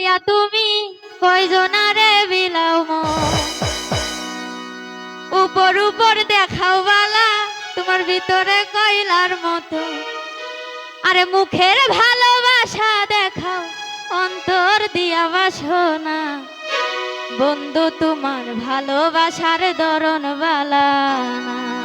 হইয়া তুমি কয়জনারে বিলাও মন? উপর উপর দেখাও বালা, তোমার ভিতরে কয়লার মতো। আরে মুখের ভালোবাসা দেখাও, অন্তর দিয়া বাসনা। বন্ধু, তোমার ভালোবাসার দরণ বালা না।